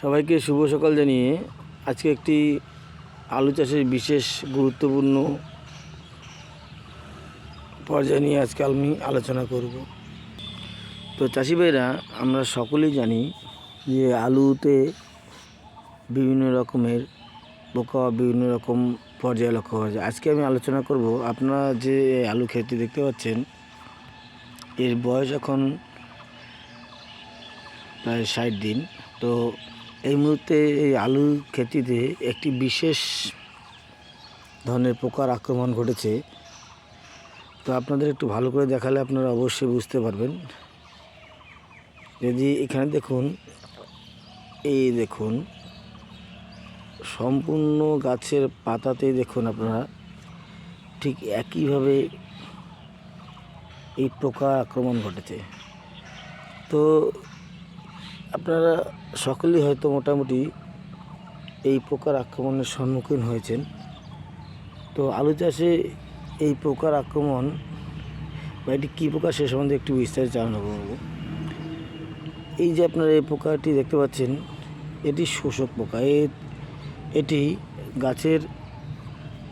সবাইকে শুভ সকাল জানিয়ে আজকে একটি আলু চাষের বিশেষ গুরুত্বপূর্ণ পর্যায়ে নিয়ে আজকে আমি আলোচনা করব। তো চাষি ভাইরা, আমরা সকলেই জানি যে আলুতে বিভিন্ন রকমের পোকা, বিভিন্ন রকম পর্যায়ে লক্ষ্য করা যায়। আজকে আমি আলোচনা করব আপনারা যে আলু ক্ষেতটি দেখতে পাচ্ছেন, এর বয়স এখন প্রায় ষাট দিন। তো এই মুহূর্তে এই আলু খেতিতে একটি বিশেষ ধরনের পোকার আক্রমণ ঘটেছে। তো আপনাদের একটু ভালো করে দেখালে আপনারা অবশ্যই বুঝতে পারবেন। যদি এখানে দেখুন, এই দেখুন, সম্পূর্ণ গাছের পাতাতেই দেখুন আপনারা, ঠিক একইভাবে এই পোকা আক্রমণ ঘটেছে। তো আপনারা সকলেই হয়তো মোটামুটি এই পোকার আক্রমণের সম্মুখীন হয়েছেন। তো আলু চাষে এই পোকার আক্রমণ বা এটি কী পোকা সে সম্বন্ধে একটু বিস্তারিত জানানো করব এই যে আপনারা এই পোকাটি দেখতে পাচ্ছেন, এটি শোষক পোকা। এটি গাছের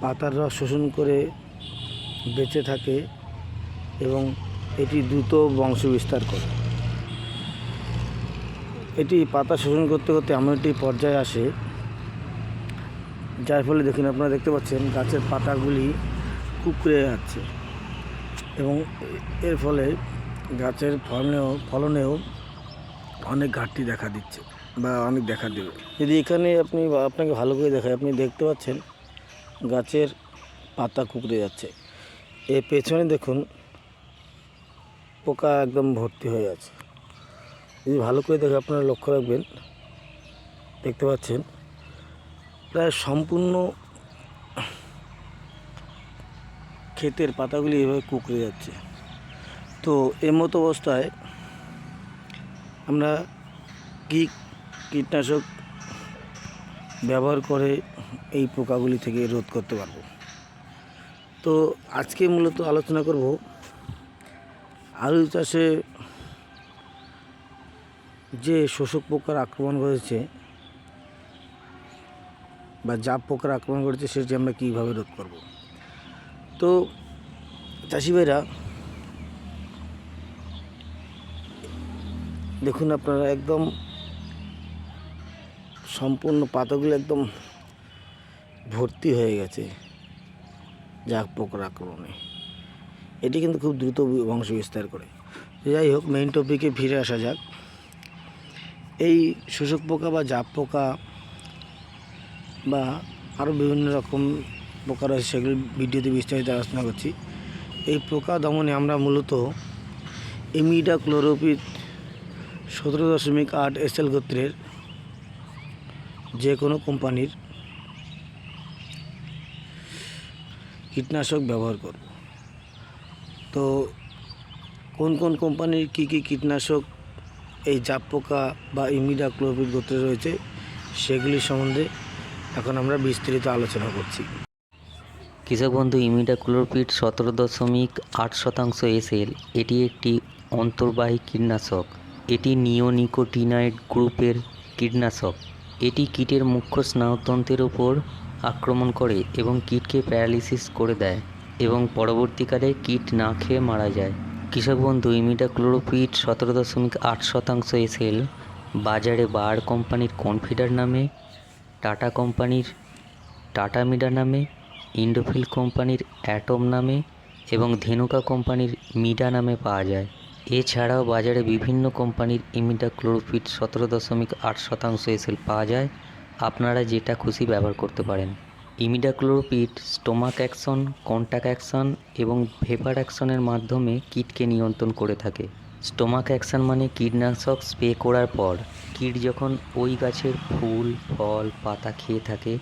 পাতার রস শোষণ করে বেঁচে থাকে এবং এটি দ্রুত বংশ বিস্তার করে। এটি পাতা শোষণ করতে করতে এমন একটি পর্যায়ে আসে, যার ফলে দেখুন আপনারা দেখতে পাচ্ছেন গাছের পাতাগুলি কুকড়ে যাচ্ছে। এবং এর ফলে গাছের ফলনেও ফলনেও অনেক ঘাটতি দেখা দিচ্ছে বা অনেক দেখা দেবে। যদি এখানে আপনি আপনাকে ভালো করে দেখায় আপনি দেখতে পাচ্ছেন গাছের পাতা কুকড়ে যাচ্ছে। এর পেছনে দেখুন পোকা একদম ভর্তি হয়ে আছে। যদি ভালো করে দেখে আপনারা লক্ষ্য রাখবেন, দেখতে পাচ্ছেন, প্রায় সম্পূর্ণ ক্ষেতের পাতাগুলি এভাবে কুকড়ে যাচ্ছে। তো এর মতো অবস্থায় আমরা কী কীটনাশক ব্যবহার করে এই পোকাগুলি থেকে রোধ করতে পারব? তো আজকে মূলত আলোচনা করব আলু চাষে যে শোষক পোকার আক্রমণ করেছে বা জাপ পোকার আক্রমণ করেছে সেটি আমরা কীভাবে রোধ করব? তো চাষি ভাইরা, দেখুন আপনারা একদম সম্পূর্ণ পাতাগুলো একদম ভর্তি হয়ে গেছে জাপ পোকার আক্রমণে। এটি কিন্তু খুব দ্রুত বংশ বিস্তার করে। যাই হোক মেইন টপিকে ফিরে আসা যাক। এই শোষক পোকা বা জাপ পোকা বা আরও বিভিন্ন রকম পোকা রয়েছে, সেগুলি ভিডিওতে বিস্তারিত আলোচনা করছি। এই পোকা দমনে আমরা মূলত ইমিডা ক্লোরোপিড সতেরো দশমিক আট এসএল গোত্রের যে কোনো কোম্পানির কীটনাশক ব্যবহার করব। তো কোন কোন কোম্পানির কী কী কীটনাশক এই জাপ পোকা বা ইমিডা ক্লোরোপিড গোত্রে রয়েছে, সেগুলি সম্বন্ধে এখন আমরা বিস্তারিত আলোচনা করছি। কৃষক বন্ধু ইমিডা ইমিডাক্লোরপিড সতেরো দশমিক আট শতাংশ এসএল, এটি একটি অন্তর্বাহী কীটনাশক। এটি নিওনিকোটিনাইড গ্রুপের কীটনাশক। এটি কীটের মুখ্য স্নায়ুতন্ত্রের ওপর আক্রমণ করে এবং কীটকে প্যারালিসিস করে দেয় এবং পরবর্তীকালে কীট না খেয়ে মারা যায়। কৃষক বন্ধু ইমিডাক্লোরোপিড সতেরো দশমিক আট শতাংশ এসএল বাজারে বার কোম্পানির কনফিডার নামে, টাটা কোম্পানির টাটা মিডা নামে, ইন্ডোফিল কোম্পানির অ্যাটম নামে এবং ধেনুকা কোম্পানির মিডা নামে পাওয়া যায়। এছাড়াও বাজারে বিভিন্ন কোম্পানির ইমিডা ক্লোরোফিট সতেরো দশমিক আট শতাংশ এসএল পাওয়া যায়। আপনারা যেটা খুশি ব্যবহার করতে পারেন। Imidacloprid stomach action, contact action এবং ভেপার অ্যাকশনের মাধ্যমে কীটকে নিয়ন্ত্রণ করে থাকে। স্টোমাক অ্যাকশন মানে কীটনাশক স্প্রে করার পর কীট যখন ওই গাছের ফুল, ফল, পাতা খেয়ে থাকে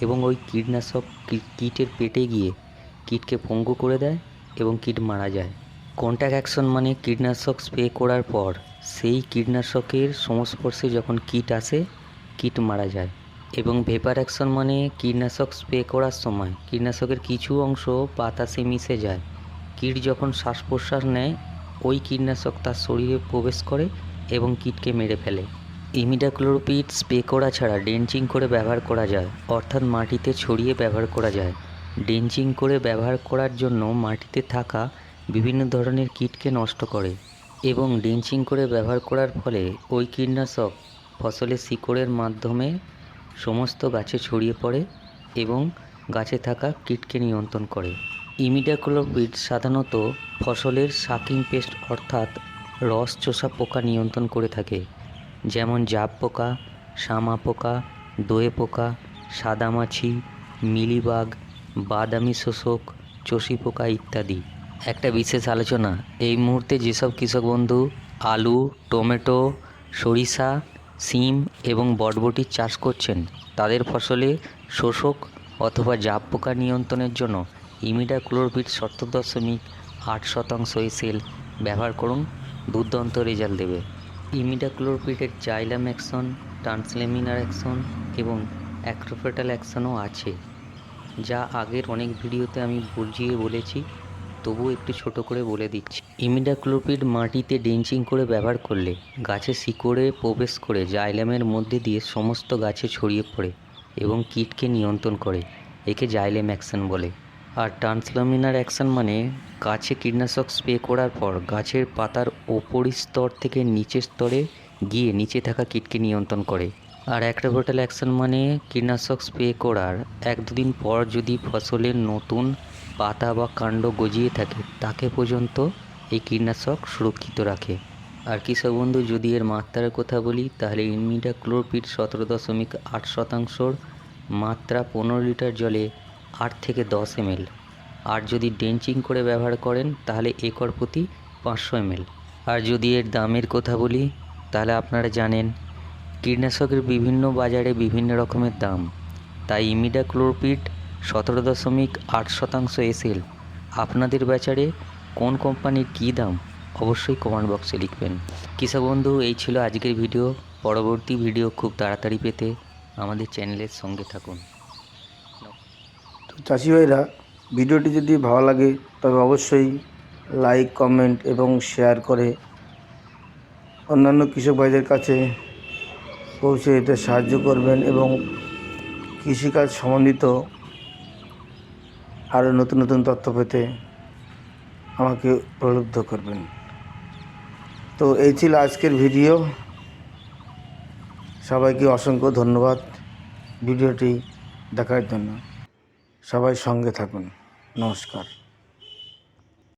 এবং ওই কীটনাশক কীটের পেটে গিয়ে কীটকে পঙ্গু করে দেয় এবং কীট মারা যায়। কন্ট্যাক্ট অ্যাকশন মানে কীটনাশক স্প্রে করার পর সেই কীটনাশকের সংস্পর্শে যখন কীট আসে, কীট মারা যায়। এবং ভেপার অ্যাকশন মানে কীটনাশক স্প্রে করার সময় কীটনাশকের কিছু অংশ বাতাসে মিশে যায়। কীট যখন শ্বাস প্রশ্বাস নেয়, ওই কীটনাশক তার শরীরে প্রবেশ করে এবং কীটকে মেরে ফেলে। ইমিডাক্লোরোপিড স্প্রে করা ছাড়া ডেঞ্চিং করে ব্যবহার করা যায়, অর্থাৎ মাটিতে ছড়িয়ে ব্যবহার করা যায়। ডেঞ্চিং করে ব্যবহার করার জন্য মাটিতে থাকা বিভিন্ন ধরনের কীটকে নষ্ট করে এবং ডেঞ্চিং করে ব্যবহার করার ফলে ওই কীটনাশক ফসলের শিকড়ের মাধ্যমে সমস্ত গাছে ছড়িয়ে পড়ে এবং গাছে থাকা কীটকে নিয়ন্ত্রণ করে। ইমিডাক্লোপিড সাধারণত ফসলের শাকিং পেস্ট অর্থাৎ রস চোষা পোকা নিয়ন্ত্রণ করে থাকে, যেমন জাব পোকা শামা পোকা, দোয়ে পোকা, সাদামাছি, মিলিবাগ, বাদামি শোষক, চষি পোকা ইত্যাদি। একটা বিশেষ আলোচনা, এই মুহূর্তে যেসব কৃষক বন্ধু আলু, টমেটো, সরিষা সিম এবং বটবটির চাষ করছেন। তাদের ফসলে শোষক অথবা জাব পোকা নিয়ন্ত্রণের জন্য ইমিডা ক্লোরোপিড সত্তর দশমিক আট শতাংশ সেল ব্যবহার করুন। দুর্দান্ত রেজাল্ট দেবে। ইমিডা ক্লোরোপিডের জাইলাম অ্যাকশন, ট্রান্সলেমিনার অ্যাকশন এবং অ্যাক্রোফেটাল অ্যাকশনও আছে, যা আগের অনেক ভিডিওতে আমি বুঝিয়ে বলেছি। তবুও একটু ছোট করে বলে দিচ্ছি। ইমিডাক্লোপিড মাটিতে ডেঞ্চিং করে ব্যবহার করলে গাছে শিকড়ে প্রবেশ করে জাইলামের মধ্যে দিয়ে সমস্ত গাছে ছড়িয়ে পড়ে এবং কীটকে নিয়ন্ত্রণ করে, একে জাইলেম অ্যাকশন বলে। আর ট্রান্সলামিনার অ্যাকশন মানে গাছে কীটনাশক স্প্রে করার পর গাছের পাতার ওপরি স্তর থেকে নিচের স্তরে গিয়ে নিচে থাকা কীটকে নিয়ন্ত্রণ করে। আর অ্যাক্রোভোটাল অ্যাকশন মানে কীটনাশক স্প্রে করার এক দুদিন পর যদি ফসলের নতুন পাতা বা কাণ্ড গজিয়ে থাকে, তাকে পর্যন্ত এই কীটনাশক সুরক্ষিত রাখে। আর কৃষক বন্ধু, যদি এর মাত্রার কথা বলি, তাহলে ইনমিডা ক্লোরপিড সতেরো দশমিক আট শতাংশর মাত্রা পনেরো লিটার জলে আট থেকে দশ এমএল। আর যদি ডেঞ্চিং করে ব্যবহার করেন, তাহলে একর প্রতি পাঁচশো এমএল। আর যদি এর দামের কথা বলি, তাহলে আপনারা জানেন, কীটনাশকের বিভিন্ন বাজারে বিভিন্ন রকমের দাম। তাই ইমিডা ক্লোরপিড সতেরো দশমিক আট শতাংশ এসএল। আপনাদের বাজারে কোন কোম্পানির কী দাম? অবশ্যই কমেন্ট বক্সে লিখবেন। কৃষক বন্ধু, এই ছিল আজকের ভিডিও। পরবর্তী ভিডিও খুব তাড়াতাড়ি পেতে আমাদের চ্যানেলের সঙ্গে থাকুন। তো চাষি ভাইরা, ভিডিওটি যদি ভালো লাগে, তবে অবশ্যই লাইক, কমেন্ট এবং শেয়ার করে অন্যান্য কৃষক ভাইদের কাছে পৌঁছে দিতে সাহায্য করবেন এবং কৃষিকাজ সম্বন্ধিত আরও নতুন নতুন তথ্য পেতে আমাকে প্রলুব্ধ করবেন। তো এই ছিল আজকের ভিডিও। সবাইকে অসংখ্য ধন্যবাদ ভিডিওটি দেখার জন্য। সবাই সঙ্গে থাকুন। নমস্কার।